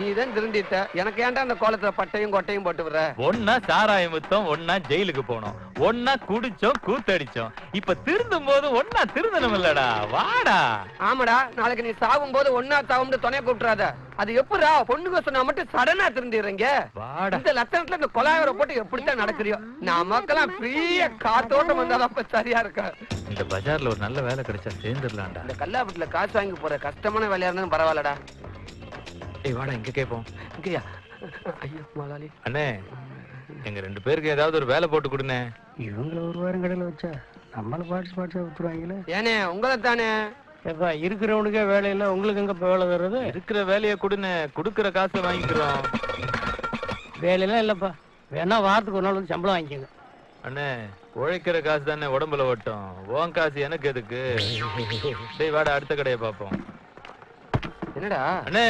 நீ தான் எனக்கு ஏன்டா அந்த கோலத்துல பட்டையும் கொட்டையும் போட்டு விடுற? ஒன்னா சாராயம் வித்தோம் ஒன்னா ஜெயிலுக்கு போனோம். ஒன்னா குடிச்சோம் கூத்தடிச்சோம். இப்ப திருந்தும் போது ஒன்னா திருந்தணும் இல்லடா வாடா. ஆமாடா நாளைக்கு நீ சாகும் போது ஒன்னா சாவும்னு துணைய கூப்பிட்டுறாத. அது எப்படிடா? பொண்ணுங்க சொன்னா மட்டும் சடனா திருந்திடுறீங்க. இந்த லட்சணத்துல இந்த கொலாயிரம் போட்டு எப்படித்தான் நடக்கிறியோ? நமக்கெல்லாம் ஃப்ரீயா காத்தோட்டம் அப்ப சரியா இருக்கும் இந்த பஜார்ல ஒரு நல்ல வேலை கிடைச்சா சேர்ந்துடலாம்டா. இந்த கல்லாப்பட்டில காசு வாங்கி போற கஷ்டமான வேலையா இருந்தாலும் பரவாயில்லடா. ஏய் வாடா இங்க கேப்போம். இங்கயா? ஐயோ முதலாளி. அண்ணே எங்க ரெண்டு பேருக்கு ஏதாவது ஒரு வேலை போட்டு கொடுண்ணே. இவங்கள ஒரு வாரம் கடையில் வச்சா நம்மள பாட்டு பாட்டு வித்துருவாங்களே ஏனே உங்களை தானே ஏப்பா இருக்கிறவனுக்கே வேலை இல்லை உங்களுக்கு எங்க வேலை தர்றது? இருக்கிற வேலையை கொடுண்ணே கொடுக்கிற காசை வாங்கிக்கிறோம். வேலையெல்லாம் இல்லப்பா. வேணா வாரத்துக்கு ஒரு நாள் வந்து சம்பளம் வாங்கிக்கோங்க. அண்ணே உழைக்கிற காசு தானே உடம்புல ஓட்டும் உன் காசு எனக்கு எதுக்கு? டேய் வாடா அடுத்த கடையை பார்ப்போம். என்னடா? அண்ணே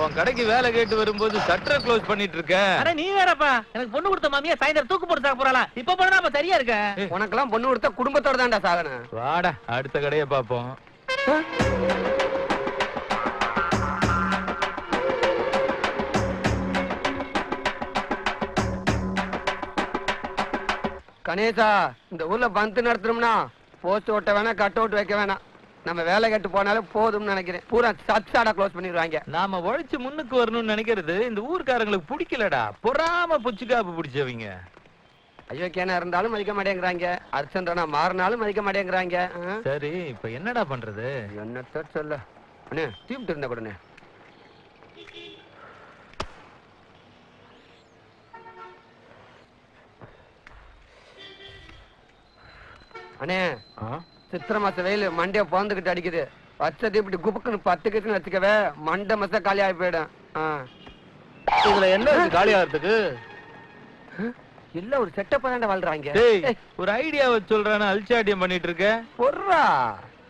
உன் கடைக்கு வேலை கேட்டு வரும்போது சட்டரை க்ளோஸ் பண்ணிட்டு இருக்க அட நீ வேறப்பா. எனக்கு பொண்ணு கொடுத்த மாமியா சாயந்தரம் தூக்கு போட்டு போறாளா? இப்ப போனா அப்ப சரியா இருக்க? உனக்கெல்லாம் பொண்ணு கொடுத்தா குடும்பத்தோட தான்டா சாகணும். வாடா அடுத்த கடையை பார்ப்போம். கணேசா இந்த ஊர்ல பந்து நடத்தணும்னா போஸ்ட் ஓட்ட வேணாம் கட் அவுட் வைக்க வேணாம். நம்ம வேலை கட்டு போனாலே போதும்னு நினைக்கிறேன். பூரா சச்சாடா க்ளோஸ் பண்ணிடுவாங்க. நாம உழைச்சு முன்னுக்கு வரணும்னு நினைக்கிறது இந்த ஊர்க்காரங்களுக்கு பிடிக்கலடா. பொறாம புச்சுக்காப்பு பிடிச்சவங்க. அயோக்கியனா இருந்தாலும் மதிக்க மாட்டேங்கிறாங்க. அர்ச்சந்திரனா மாறினாலும் மதிக்க மாட்டேங்கிறாங்க? சரி இப்ப என்னடா பண்றது? என்னத்த சொல்ல? அண்ணே தீப்ட்டு இருந்தா கூடனே அண்ணே சித்திரை மாச வெயில் மண்டைய பிறந்துகிட்டு அடிக்குது. வச்ச தீப்பிட்டு குப்புக்குன்னு பத்து கிட்டுன்னு வச்சுக்கவே மண்டை மச காலி ஆகி போயிடும். ஆ. இதுல என்ன இருக்கு காலியாகிறதுக்கு? இல்ல ஒரு செட்டப்பா தாண்ட வாழ்றாங்க. டேய் ஒரு ஐடியாவை சொல்றானே அல்சாட்டியம் பண்ணிட்டு இருக்க பொர்றா.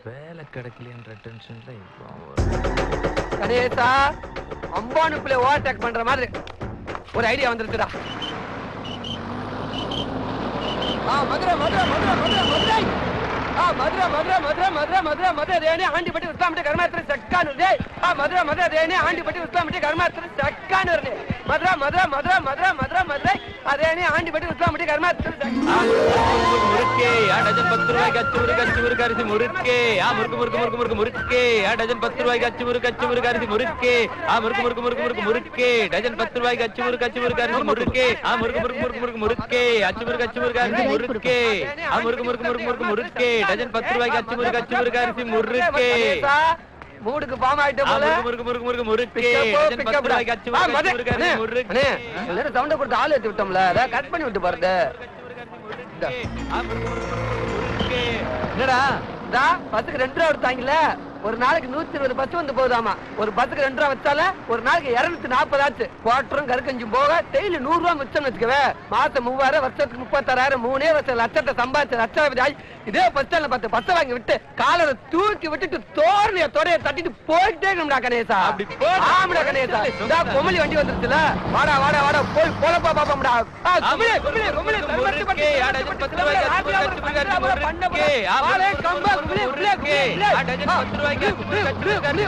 வேலை கிடைக்கலன்ற டென்ஷன்ல இப்போ கணேசா அம்பானுக்குள்ள ஓவர்டேக் பண்ற மாதிரி ஒரு ஐடியா வந்துருச்சுடா. ஆ மதுரை மதுரை மதுரை மதுரை மதுரை. ஆ மதுரை மதுரை மதுரை மதுரை மதுரை மதுரை ரேணி ஆண்டிப்பட்டி உஸ்லாமிட்டு கர்மாத்திர சக்கானு டேய் ஆ மதுரை மதுரை ரேணி ஆண்டிப்பட்டி உஸ்லாமிட்டு கர்மாத்திர சக்கானு ரே மதுரை மதுரை மதுரை மதுரை மதுரை மதுரை ரேணி ஆண்டிப்பட்டி உஸ்லாமிட்டு கர்மாத்திர முறுக்கே ஆ டஜன் பத்து ரூபாய்க்கு அச்சு முறுக்கு அச்சு முறுக்கு அரிசி முறுக்கே ஆ முறுக்கு முறுக்கு முறுக்கு முறுக்கு முறுக்கே ஆ டஜன் பத்து ரூபாய்க்கு அச்சு முறுக்கு அச்சு முறுக்கு அரிசி முறுக்கே ஆ முறுக்கு முறுக்கு முறுக்கு முறுக்கு முறுக்கே டஜன் பத்து ரூபாய்க்கு அச்சு முறுக்கு அச்சு முறுக்கு அரிசி முறுக்கே ஆ முறுக்கு முறுக்கு முறுக்கு முறுக்கு முறுக்கே அச்சு முறுக்கு அச்சு முறுக்கு அரிசி முறுக்கே ஆ முறுக்கு முறுக்கு முறுக்கு முறுக்கு முறுக்கே டஜன் பத்து ரூபாய்க்கு அச்சு முறுக்கு அச்சு முறுக்கு அரிசி முறுக்கே மூடுக்கு பாம் ஆயிட்ட போல. முறுக்கு முறுக்கு முறுக்கு முறுக்கு. நேரம் சவுண்ட கொடுத்து ஆள் ஏத்தி விட்டோம்ல. அதை கட் பண்ணி விட்டு முறுக்கே என்னடா? இதா பஸ்ஸுக்கு ரெண்டு ரூபா எடுத்தாங்கல்ல ஒரு நாளைக்கு நூத்தி இருபது பஸ் வந்து போகுதாமா ஒரு பஸ்ஸுக்கு ரெண்டு ரூபா வச்சால ஒரு நாளைக்கு இருநூத்தி நாற்பது ஆச்சு குவாட்டரும் கருக்கஞ்சும் போக டெய்லி நூறு ரூபா மிச்சம் வச்சுக்கவே மாசம் மூவாயிரம் வருஷத்துக்கு முப்பத்தாறாயிரம் மூணே வருஷம் லட்சத்தை சம்பாதிச்ச லட்சாதிபதி ஆகி இதே பஸ் ஸ்டாண்ட்ல பத்து பஸ்ஸை வாங்கி விட்டு காலரை தூக்கி விட்டுட்டு தோரணைய தொடைய தட்டிட்டு போயிட்டே இருக்கணும்டா கணேசா. ஆமாடா கணேசா இதா குமலி வண்டி வந்துருச்சுல வாடா வாடா வாடா போய் போலப்பா பாப்போம்டா ஆ, குமிழி, குமிழி, குமிழி, தர்மத்து பத்து ரூபாய்க்கு அச்சு முறுக்கு, அச்சு முறுக்கு அரிசி முறுக்கே. ஆ, வாழை, கம்பா, குமிழி, குமிழி, முறுக்கே. குமிழி. ஆ, டஜன் பத்து ரூபாய்க்கு அச்சு முறுக்கு, அச்சு முறுக்கு அரிசி முறுக்கே. ஆ, முறுக்கு, முறுக்கு, முறுக்கு, முறுக்கு, முறுக்கே. ஆ, டஜன் பத்து ரூபாய்க்கு முருகன் முருகன்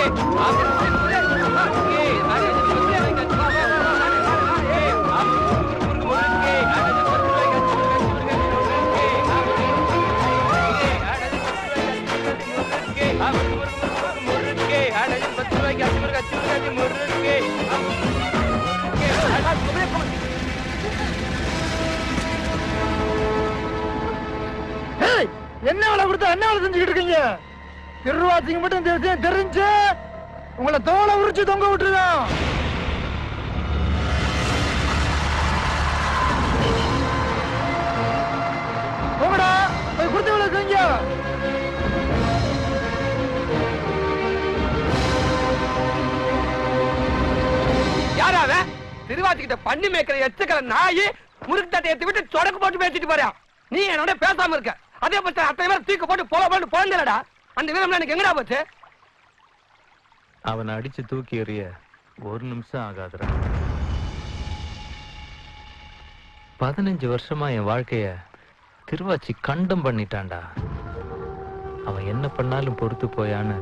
அச்சு திருவாச்சிங்க மட்டும் இந்த விஷயம் தெரிஞ்சு உங்களை தோலை உரிச்சு தொங்க விட்டுருதான் போங்கடா போய் கொடுத்த வேலை செஞ்சு திருவாச்சிக்கிட்ட பண்ணி மேய்க்கிற எச்சக்கல முறுக்கு தட்டை விட்டு சொடக்கு போட்டு பேசிட்டு போறான் நீ என்னோட பேசாம இருக்க. அதே பட்சம் அத்தனை பேர் போட்டு போல போட்டு போந்தலடா அந்த வீரம் எனக்கு எங்கடா போச்சு? அவனை அடிச்சு தூக்கி எறிய ஒரு நிமிஷம் ஆகாதுடா. பதினஞ்சு வருஷமா என் வாழ்க்கைய திருவாச்சி கண்டம் பண்ணிட்டான்டா. அவன் என்ன பண்ணாலும் பொறுத்து போயான்னு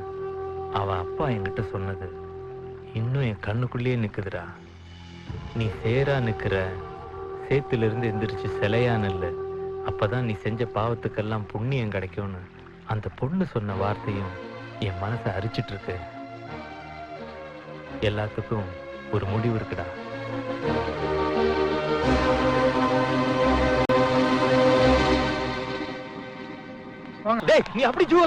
அவன் அப்பா என்கிட்ட சொன்னது. இன்னும் என் கண்ணுக்குள்ளேயே நிக்குதுடா. நீ சேரா நிக்கிற சேத்துல இருந்து எந்திரிச்சு சிலையா இல்லை அப்பதான் நீ செஞ்ச பாவத்துக்கெல்லாம் புண்ணியம் கிடைக்கும்னு. அந்த பொண்ணு சொன்ன வார்த்தையும் என் மனசை அரிச்சிட்டு இருக்கு எல்லாத்துக்கும் ஒரு முடிவு இருக்குடா. டேய் நீ அப்படி ஜூவா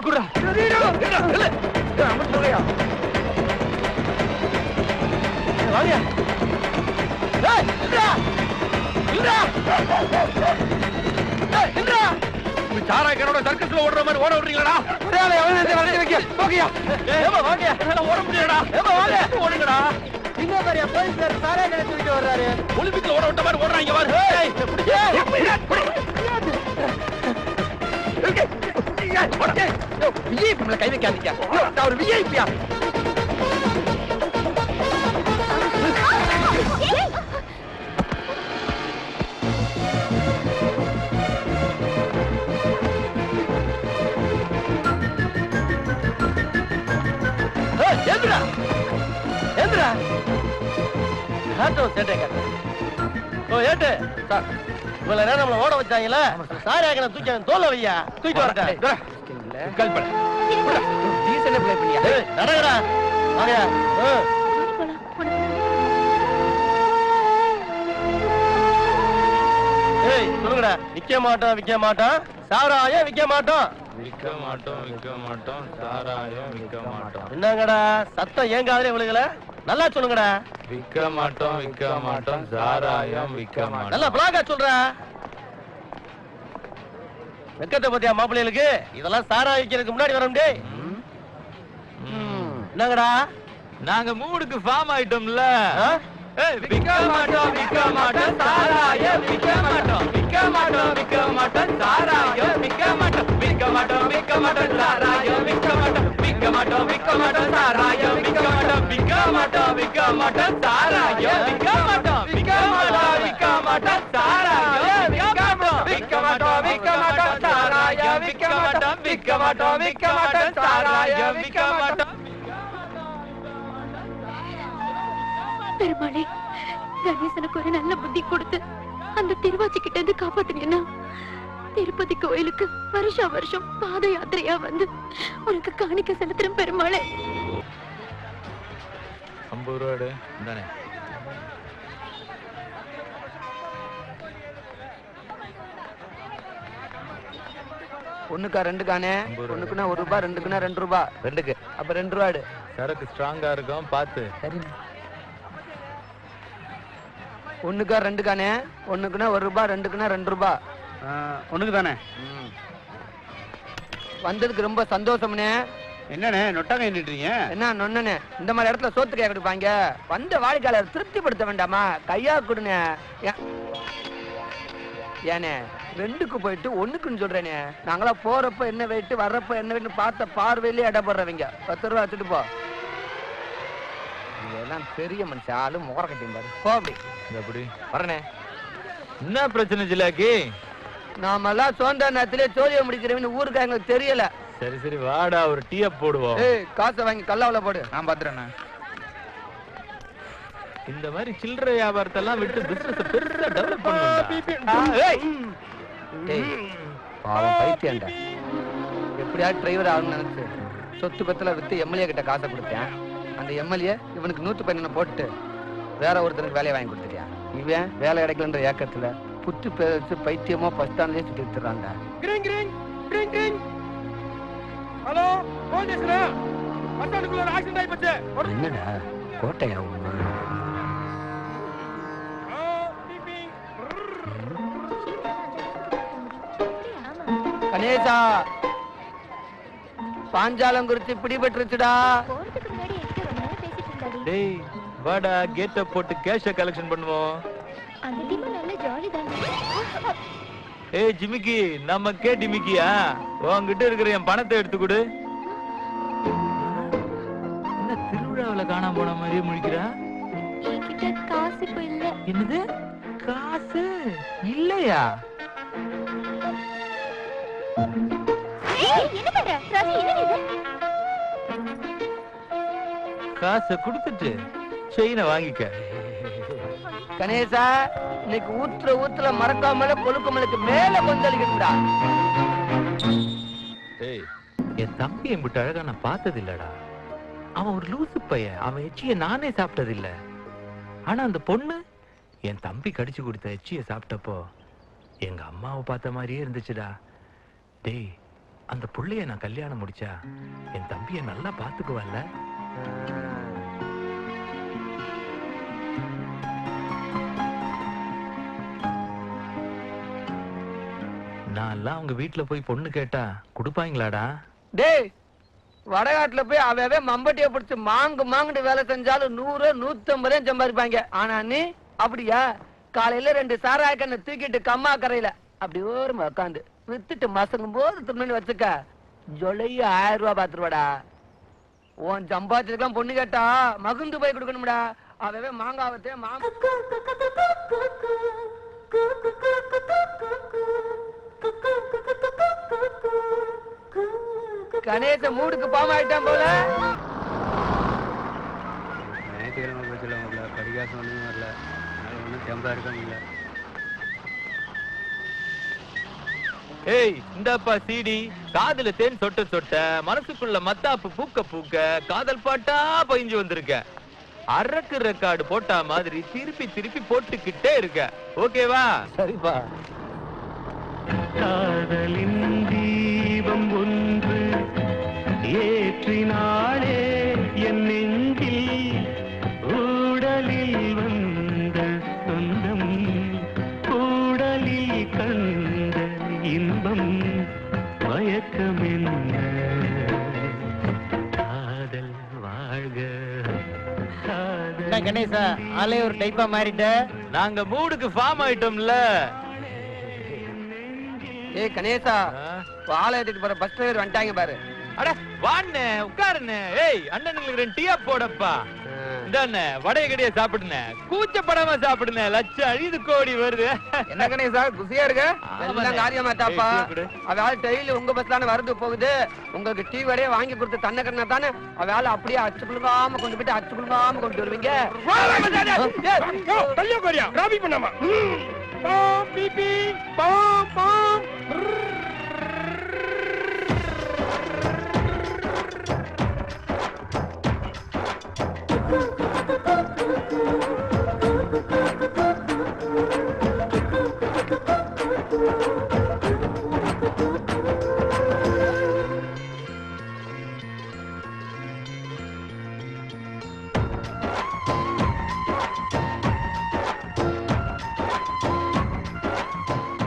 இந்தா இந்தா டேய் இந்தா நீ சாரா கரோட சர்க்கஸ்ல ஓடுற மாதிரி ஓட விடுறீங்களா ஒரே எவனை வந்து வைக்க போகியா ஏமா வாங்க என்னால ஓட முடியலடா ஏமா வாங்க ஓடுங்கடா இன்னும் பெரிய போலீஸ்கார் சாரே நினைச்சுக்கிட்டு வர்றாரு ஒலிம்பிக்ல ஓட விட்ட மாதிரி ஓடுறாங்க பாரு விஐபி மேல கை வைக்காதீங்க நான் ஒரு ஏந்திரா ஆட்டோ சேட்டேங்க ஓ ஏட்டு சார் இவ்வளவு நேரம் நம்மள ஓட வச்சாங்களே சாரி ஆக்கன தூக்கி அவன் தோல்ல வையா? தூக்கி வரட்டேன் கல் பண்ணு டீசல் ப்ளே பண்ணியா? ஏய், நடங்கடா வாங்கயா. ஏய் சொல்லுங்கடா. விக்க மாட்டோம் விக்க மாட்டோம். சாராயம் விக்க மாட்டோம். விற்க மாட்டோம் விற்க மாட்டோம். சாராயம் விற்க மாட்டோம். என்னங்கடா சத்தம் ஏன் காதுல விழுகல? நல்லா சொல்லுங்கடா. விற்க மாட்டோம் விற்க மாட்டோம் சாராயம் விற்க மாட்டோம். நல்லா பிளாகா சொல்ற. வெக்கத்தை பத்தியா மாப்பிள்ளைகளுக்கு? இதெல்லாம் சாரா வைக்கிறதுக்கு முன்னாடி வர டேய் என்னங்கடா? நாங்க மூடுக்கு ஃபார்ம் ஆயிட்டோம்ல. விற்க மாட்டோம் விற்க மாட்டோம் சாராயம் விற்க மாட்டோம். விற்க மாட்டோம் விற்க மாட்டோம் சாராயம் மாட்டோம் விற்க மாட்டோம் சாராயம். விற்க மாட்டோம் விற்க மாட்டோம் விற்க மாட்டோம் சாராயம். விற்க மாட்டோம் விற்க மாட்டோம் விற்க மாட்டோம் சாராயம். விற்க மாட்டோம் விற்க மாட்டோம் விற்க மாட்டோம் சாராயம். விற்க மாட்டோம். பெருமாளே கணேசனுக்கு ஒரு நல்ல புத்தி கொடுத்து அந்த திருவாச்சி கிட்ட இருந்து காப்பாத்துனீங்கன்னா திருப்பதி கோயிலுக்கு வருஷா வருஷம் பாத யாத்திரையா வந்து உனக்கு காணிக்க செலுத்துறேன் பெருமாளே. ஐம்பது ரூபாடு தானே ஒண்ணுக்கா ரெண்டுக்கானே. ஒண்ணுக்குன்னா ஒரு ரூபாய் ரெண்டுக்குன்னா ரெண்டு ரூபாய் ரெண்டுக்கு. அப்ப ரெண்டு ரூபாடு சரக்கு ஸ்ட்ராங்கா இருக்கும் பார்த்து. சரி ஒண்ணுக்கா ரெண்டுக்கானே? ஒண்ணுக்குன்னா ஒரு ரூபாய் ரெண்டுக்குன்னா ரெண்டு ரூபாய் ஒண்ணுக்கு தானே வந்ததுக்கு ரொம்ப சந்தோஷம்னே என்னண்ணே நொட்டாங்க நின்றுட்டீங்க? என்ன நொண்ணனே இந்த மாதிரி இடத்துல சோத்து கேட்க கொடுப்பாங்க. வந்த வாடிக்கையாளர் திருப்திப்படுத்த வேண்டாமா? கையா கொடுனே ஏன்? ஏனே ரெண்டுக்கு போயிட்டு ஒண்ணுக்குன்னு சொல்றேனே. நாங்களா போறப்ப என்ன வெயிட்டு வர்றப்ப என்ன வெயிட்டு பார்த்த பார்வையிலே இடம் போடுறவங்க. பத்து ரூபா வச்சுட்டு போ. இதெல்லாம் பெரிய மனுஷன் ஆளு முகர கட்டியும் பாரு. போ அப்படி. இது அப்படி வரனே என்ன பிரச்சனை ஜிலாக்கி நாமெல்லாம் சோந்தா நேரத்திலே சோழிய முடிக்கிறவன்னு ஊருக்கு எங்களுக்கு தெரியல. சரி சரி வாடா ஒரு டீ போடுவோம். ஏய் காசை வாங்கி கல்லாவுல போடு. நான் பாத்துறேண்ணே. இந்த மாதிரி சில்லறை வியாபாரத்தை எல்லாம் விட்டு பிசினஸ் பெருசா டெவலப் பண்ணுங்க ஏய்! பாவம் பைத்தியம்டா. எப்படியாவது டிரைவர் ஆகணும்னு நினைச்சு சொத்து பத்துல வித்து எம்எல்ஏ கிட்ட காசை கொடுத்தேன். அந்த எம்எல்ஏ இவனுக்கு நூத்து பன்னெண்டு போட்டு வேற ஒருத்தனுக்கு வேலையை வாங்கி கொடுத்துட்டான் இவன் வேலை கிடைக்கலன்ற ஏக்கத்துல புத்து பேச்சு பைத்தியமா பஸ் ஸ்டாண்ட்லயே சுத்தி வித்துறான்டா ஹலோ போலீஸ் பஸ்டாண்டுக்குள்ள ஒரு ஆக்சிடென்ட் ஆகி போச்சு என்னடா கோட்டையா கணேசா பாஞ்சாலம் குறிச்சு பிடிபட்டுருச்சுடா டேய் வாடா கேட்ட போட்டு கேஷ கலெக்ஷன் பண்ணுவோம். அந்த டீம் நல்ல ஜாலி தானே ஏய் ஜிமிக்கி நம்ம கே டிமிக்கியா? உன்கிட்ட இருக்கிற என் பணத்தை எடுத்து கொடு என்ன திருவிழாவுல காணாம போன மாதிரியே முழிக்கிறா? என்கிட்ட காசு இப்ப இல்ல. என்னது? காசு? இல்லையா? காசை கொடுத்துட்டு செயினை வாங்கிக்க. கணேசா இன்னைக்கு ஊத்துற ஊத்துல மறக்காமல கொழுக்கமலுக்கு மேல கொந்தளிக்கணும்டா ஏய் என் தம்பி என்கிட்ட அழகா நான் பார்த்தது இல்லடா அவன் ஒரு லூசு பையன். அவன் எச்சிய நானே சாப்பிட்டது இல்ல ஆனா அந்த பொண்ணு என் தம்பி கடிச்சு கொடுத்த எச்சிய சாப்பிட்டப்போ எங்க அம்மாவை பார்த்த மாதிரியே இருந்துச்சுடா. டேய் அந்த புள்ளைய நான் கல்யாணம் முடிச்சா என் தம்பிய நல்லா பாத்துக்குவல்ல நான் எல்லாம் அவங்க வீட்டுல போய் பொண்ணு கேட்டா கொடுப்பாங்களாடா டேய் வடகாட்டுல போய் அவவே மம்பட்டிய பிடிச்சு மாங்கு மாங்குட்டு வேலை செஞ்சாலும் நூறு நூத்தி ஐம்பது சம்பாதிப்பாங்க ஆனா நீ அப்படியா காலையில ரெண்டு சாராய கண்ணை தூக்கிட்டு கம்மா கரையில அப்படி ஓரமா உட்காந்து வித்துட்டு மசங்கும் போது திரும்பி வச்சுக்க ஜொலைய ஆயிரம் ரூபாய் பாத்துருவாடா உன் சம்பாதிச்சதுக்கெல்லாம் பொண்ணு கேட்டா மகுந்து போய் கொடுக்கணும்டா அவவே மாங்காவத்தே மாங்க கணேச மூடுக்கு பாவம் ஆயிட்டான் போல. ஞாயிற்றுக்கிழமை போச்சுல வரல படிக்காசம் ஒன்றுமே வரல. அதனால ஒன்றும் தெம்பா இருக்க முடியல. ஏய் இந்தாப்பா சீடி காதுல தேன் சொட்ட சொட்ட மனசுக்குள்ள மத்தாப்பு பூக்க பூக்க காதல் பாட்டா பயிஞ்சு வந்திருக்க. அரக்கு ரெக்கார்டு போட்டா மாதிரி திருப்பி திருப்பி போட்டுக்கிட்டே இருக்க. ஓகேவா? சரிப்பா. காதலின் தீபம் ஒன்று ஏற்றினாளே என் நெஞ்சில் ஊடலில் வந்த சொந்தம் கூடலில் கண்ட இன்பம் மயக்கம் என்ன காதல் வாழ்க கணேசா ஆளே ஒரு டைப்பா மாறிட்ட? நாங்க மூடுக்கு ஃபார்ம் ஆயிட்டோம்ல. ஏய் கணேசா? பாலை ஏத்திட்டு போற பஸ் டிரைவர் வந்துட்டாங்க பாரு. அட வாண்ணே உட்காருண்ணே. ஏய் அண்ணனுங்களுக்கு ரெண்டு டீயா போடப்பா. இந்தாண்ணே வடைய கடையை சாப்பிடுனே கூச்சப்படாம சாப்பிடுனே லட்சம் அழிது கோடி வருது. என்ன கணேசா குசியா இருக்க. எல்லாம் காரியமாட்டாப்பா. அவாள் டெய்லி உங்க பஸ் தானே வருது போகுது. உங்களுக்கு டீ வடையே வாங்கி கொடுத்து தன்னை கண்ணா தானே? அவாள் அப்படியே அச்சு குழுங்காம கொண்டு போயிட்டு அச்சு குழுங்காம கொண்டு வருவீங்க.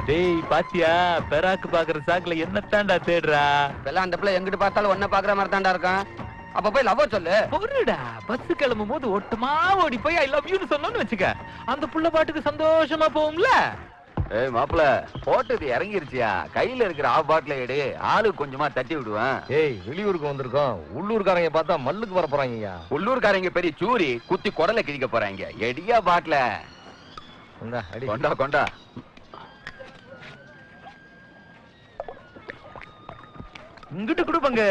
டேய் பாத்தியா? பெராக்கு பாக்குற சாக்குல என்னத்தாண்டா தேடுறா? இப்பெல்லாம் அந்த பிள்ளை எங்கிட்டு பார்த்தாலும் ஒன்ன பாக்குற மாதிரி தான்டா இருக்கான். அப்ப போய் லவ் சொல்லு. பொருடா பஸ் கிளம்பும் போது ஒட்டுமா ஓடி போய் ஐ லவ் யூன்னு சொன்னோன்னு வச்சுக்க. அந்த புள்ள பாட்டுக்கு சந்தோஷமா போகும்ல? ஏய் மாப்பிள போட்டது இறங்கிருச்சியா? கையில இருக்கிற ஆஃப் பாட்டில எடு. ஆளு கொஞ்சமா தட்டி விடுவேன். ஏய் வெளியூருக்கு வந்திருக்கோம். உள்ளூர்காரங்க பார்த்தா மல்லுக்கு வர போறாங்கய்யா. உள்ளூர்காரங்க பெரிய சூரி குத்தி குடலை கிழிக்க போறாங்க. எடியா பாட்டில. கொண்டா கொண்டா. இங்கிட்டு கொடுப்பாங்க.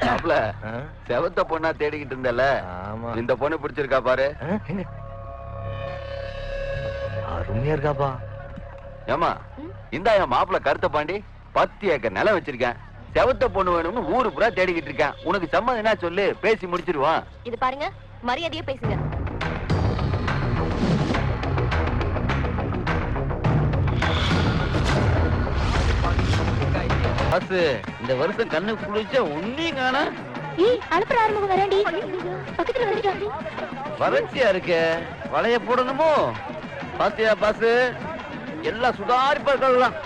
மாப்பிள ஆ? செவத்த பொண்ணா தேடிக்கிட்டு இருந்தல ஆமா. இந்த பொண்ணு பிடிச்சிருக்கா பாரு? அருமையா இருக்காப்பா. ஏமா இந்தா என் மாப்பிள கருத்த பாண்டி பத்து ஏக்கர் நிலம் வச்சிருக்கேன். செவத்த பொண்ணு வேணும்னு ஊரு பூரா தேடிக்கிட்டு இருக்கேன். உனக்கு சம்மதம் என்ன சொல்லு பேசி முடிச்சிருவான் இது பாருங்க மரியாதையா பேசுங்க. பாஸ் இந்த வருஷம் கண்ணு குளிச்சா ஒன்னையும் காணா ஏய் அனுப்புற ஆரம்பம் வராண்டி. பக்கத்துல வந்துட்டாங்க வறட்சியா இருக்கே. வளைய போடணுமோ? பாத்தியா பாஸ் எல்லாம் சுதாரிப்பா இருக்கலாம்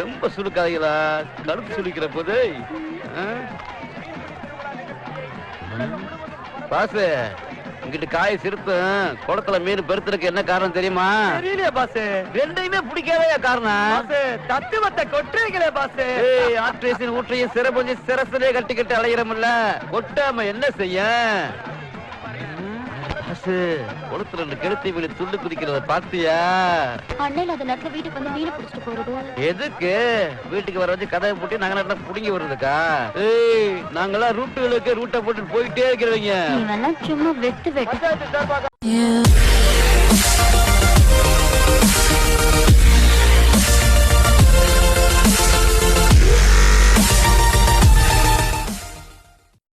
ரொம்ப சுடுக்காதீங்களா கழுத்து சுடிக்கிற போது. பாஸ் இங்கிட்டு காய் சிறுத்தும் குளத்துல மீன் பெருத்துறதுக்கு என்ன காரணம் தெரியுமா? தெரியலையா பாஸ் ரெண்டையுமே பிடிக்காதே காரணம். தத்துவத்தை கொட்டுறீங்களே பாஸ் ஆட்ரேசின் ஊற்றையும் சிறப்பு சிரசிலே கட்டிக்கிட்டு அலையிறமில்ல. கொட்டாம என்ன செய்ய? ராசு குளத்துல ரெண்டு கெளுத்தி வீடு துள்ளு குதிக்கிறத பாத்தியா அண்ணன் அந்த நேரத்துல வீட்டுக்கு வந்து மீனை பிடிச்சிட்டு போறது. எதுக்கு? வீட்டுக்கு வர வச்சு கதவை போட்டு நாங்க நேரம் புடுங்கி வருதுக்கா ஏய் நாங்கெல்லாம் ரூட்டுகளுக்கு ரூட்டை போட்டு போயிட்டே இருக்கிறவங்க. சும்மா வெட்டு Yeah.